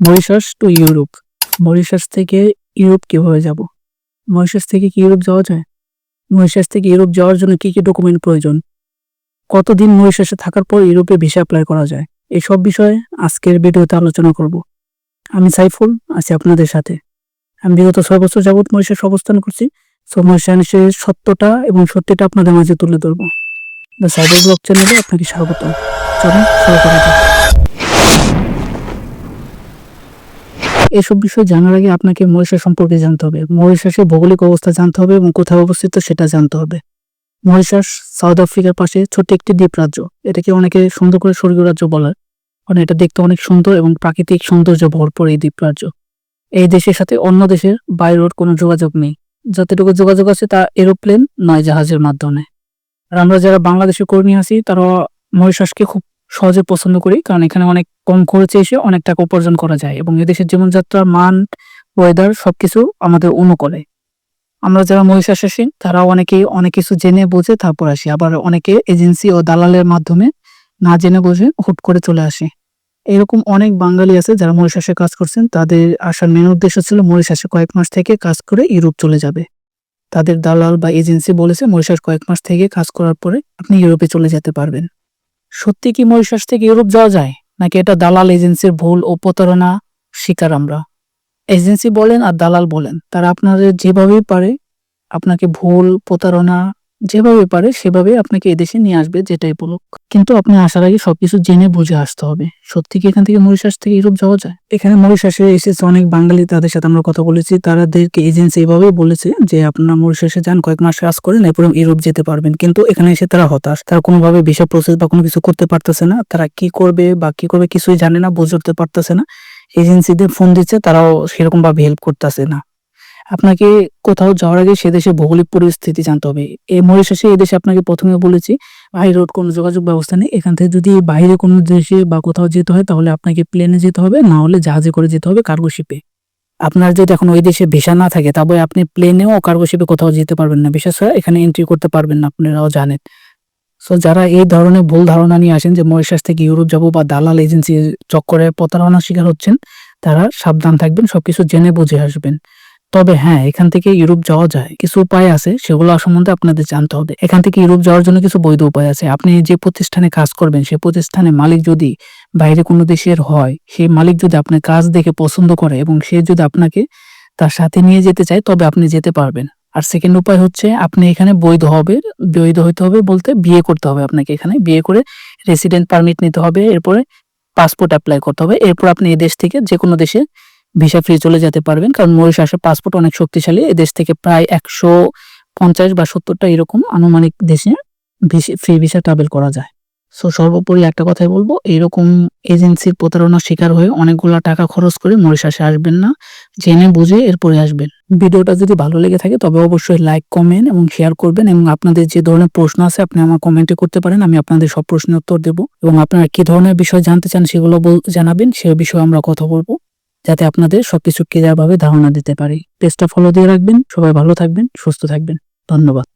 Mauritius to Europe. Mauritius থেকে Europe কীভাবে যাব? মরিশাস থেকে কি ইউরোপ যাওয়া যায়? মরিশাস থেকে ইউরোপ যাওয়ার জন্য কি কি ডকুমেন্ট প্রয়োজন? কতদিন মরিশাসে থাকার পর ইউরোপে ভিসা অ্যাপ্লাই করা যায়? এই সব বিষয়ে আজকের ভিডিওতে আলোচনা করব। আমি সাইফুল, আছি আপনাদের সাথে। আমি বিগত ছয় বছর যাবৎ মরিশাস অবস্থান করছি। সো মরিশাসের সত্যটা এবং সত্যিটা আপনাদের মাঝে তুলে ধরবো। দ্য সাইবার ব্লগ চ্যানেলে আপনাকে স্বাগত চলুন শুরু করা যাক। এসব বিষয় জানার আগে আপনাকে মরিশাস সম্পর্কে জানতে হবে। মরিশাসের ভৌগোলিক অবস্থা জানতে হবে এবং কোথায় অবস্থিত সেটা জানতে হবে। মরিশাস সাউথ আফ্রিকার পাশে ছোট্ট একটি দ্বীপ রাজ্য। এটাকে অনেকে সুন্দর করে স্বর্গীয় রাজ্য বলে। কারণ এটা দেখতে অনেক সুন্দর এবং প্রাকৃতিক সৌন্দর্য ভরপুর এই দ্বীপ রাজ্য। এই দেশের সাথে অন্য দেশের বাই রোড কোনো যোগাযোগ নেই। যতটুকু যোগাযোগ আছে তা এরোপ্লেন নয় জাহাজের মাধ্যমে। আর আমরা যারা বাংলাদেশের কর্মী আছি, তারা মরিশাসকে খুব সহজে পছন্দ করি, কারণ এখানে অনেক কম খরচে এসে অনেক টাকা উপার্জন করা যায় এবং এদেশের জীবনযাত্রার মান ওয়েদার সবকিছু আমাদের অনুকূলে। আমরা যারা মহিষাস আসি তারা অনেকেই অনেক কিছু জেনে বুঝে তারপর আসি। আবার অনেকে এজেন্সি ও দালালের মাধ্যমে না জেনে বুঝে হুট করে চলে আসে। এরকম অনেক বাঙালি আছে যারা মরিশাসে কাজ করছেন। তাদের আসার মেন উদ্দেশ্য ছিল মরিশাসে কয়েক মাস থেকে কাজ করে ইউরোপ চলে যাবে। তাদের দালাল বা এজেন্সি বলেছে মরিশাস কয়েক মাস থেকে কাজ করার পরে আপনি ইউরোপে চলে যেতে পারবেন। সত্যি কি মরিশাস থেকে ইউরোপ যাওয়া যায়? নাকি এটা দালাল এজেন্সির ভুল ও প্রতারণা? শিকার আমরা। এজেন্সি বলেন আর দালাল বলেন। তারা আপনাদের যেভাবেই পারে, আপনাকে ভুল, প্রতারণা যেভাবে পারে সেভাবে আপনাকে এদেশে নিয়ে আসবে যেটাই বলুক। কিন্তু আপনি আসার আগে সবকিছু জেনে বুঝে আসতে হবে। সত্যি কি এখান থেকে মরিশাস থেকে ইউরোপ যাওয়া যায়? এখানে মরিশাসে এসেছে অনেক বাঙালি, তাদের সাথে আমরা কথা বলেছি। তাদেরকে এজেন্সি এভাবেই বলেছে যে, আপনারা মরিশাসে যান, কয়েক মাস কাজ করেন, এরপর ইউরোপ যেতে পারবেন। কিন্তু এখানে এসে তারা হতাশ। তারা কোনোভাবে ভিসা প্রসেস বা কোনো কিছু করতে পারতেছে না। তারা কি করবে বা কি করবে কিছুই জানে না, বুঝতে পারতেছে না। এজেন্সিদের ফোন দিচ্ছে, তারাও সেরকম ভাবে হেল্প করতেছে না। আপনাকে কোথাও যাওয়ার আগে সে দেশের ভৌগোলিক পরিস্থিতি জানতে হবে। এই মরিশাসে এই দেশে আপনাকে প্রথমে বলেছি বাইরে রোড কোনো যোগাযোগ ব্যবস্থা নেই। এখান থেকে যদি বাইরে কোনো দেশে বা কোথাও যেতে হয়, তাহলে আপনাকে প্লেনে যেতে হবে, না হলে জাহাজে করে যেতে হবে কার্গো শিপে আপনার যদি এখন ওই দেশে ভিসা না থাকে তবে আপনি প্লেনেও কার্গো শিপে কোথাও যেতে পারবেন না। বিশেষ করে এখানে এন্ট্রি করতে পারবেন না, আপনারাও জানেন। সো যারা এই ধরনের ভুল ধারণা নিয়ে আসেন যে মরিশাস থেকে ইউরোপ যাব বা দালাল এজেন্সি চক্করে প্রতারণার শিকার হচ্ছেন, তারা সাবধান থাকবেন, সবকিছু জেনে বুঝে আসবেন। তবে হ্যাঁ এখান থেকে ইউরোপ যাওয়া যায়। কিছু উপায় আছে, সেগুলো সম্বন্ধে আপনাদের জানতে হবে। এখান থেকে ইউরোপ যাওয়ার জন্য কিছু বৈধ উপায় আছে। আপনি যে প্রতিষ্ঠানে কাজ করবেন সেই প্রতিষ্ঠানে মালিক যদি বাইরে কোনো দেশের হয় সেই মালিক যদি আপনার কাজ দেখে পছন্দ করে এবং সে যদি আপনাকে তার সাথে নিয়ে যেতে চায়, তবে আপনি যেতে পারবেন। আর সেকেন্ড উপায় হচ্ছে, আপনি এখানে বৈধ হবে, বৈধ হইতে হবে বলতে বিয়ে করতে হবে আপনাকে এখানে। বিয়ে করে রেসিডেন্ট পারমিট নিতে হবে, এরপরে পাসপোর্ট অ্যাপ্লাই করতে হবে। এরপর আপনি এই দেশ থেকে যে কোনো দেশে ভিসা ফ্রি চলে যেতে পারবেন, কারণ মরিশাসের পাসপোর্ট অনেক শক্তিশালী। দেশ থেকে প্রায় একশো পঞ্চাশ বা সত্তরটা এরকম আনুমানিক দেশে ফ্রি ভিসা ট্রাভেল করা যায়। সো সর্বোপরি একটা কথাই বলব, এরকম এজেন্সির প্রতারণার শিকার হয়ে অনেকগুলা টাকা খরচ করে মরিশাসে আসবেন না, জেনে বুঝে এরপরে আসবেন। ভিডিওটা যদি ভালো লেগে থাকে, তবে অবশ্যই লাইক কমেন্ট এবং শেয়ার করবেন এবং আপনাদের যে ধরনের প্রশ্ন আছে, আপনি আমার কমেন্টে করতে পারেন, আমি আপনাদের সব প্রশ্নের উত্তর দেবো। এবং আপনারা কি ধরনের বিষয় জানতে চান, সেগুলো জানাবেন, সে বিষয়ে আমরা কথা বলব। যাতে আপনাদের সবকিছু ক্লিয়ারভাবে ধারণা দিতে পারি। পেজটা ফলো দিয়ে রাখবেন। সবাই ভালো থাকবেন, সুস্থ থাকবেন। ধন্যবাদ।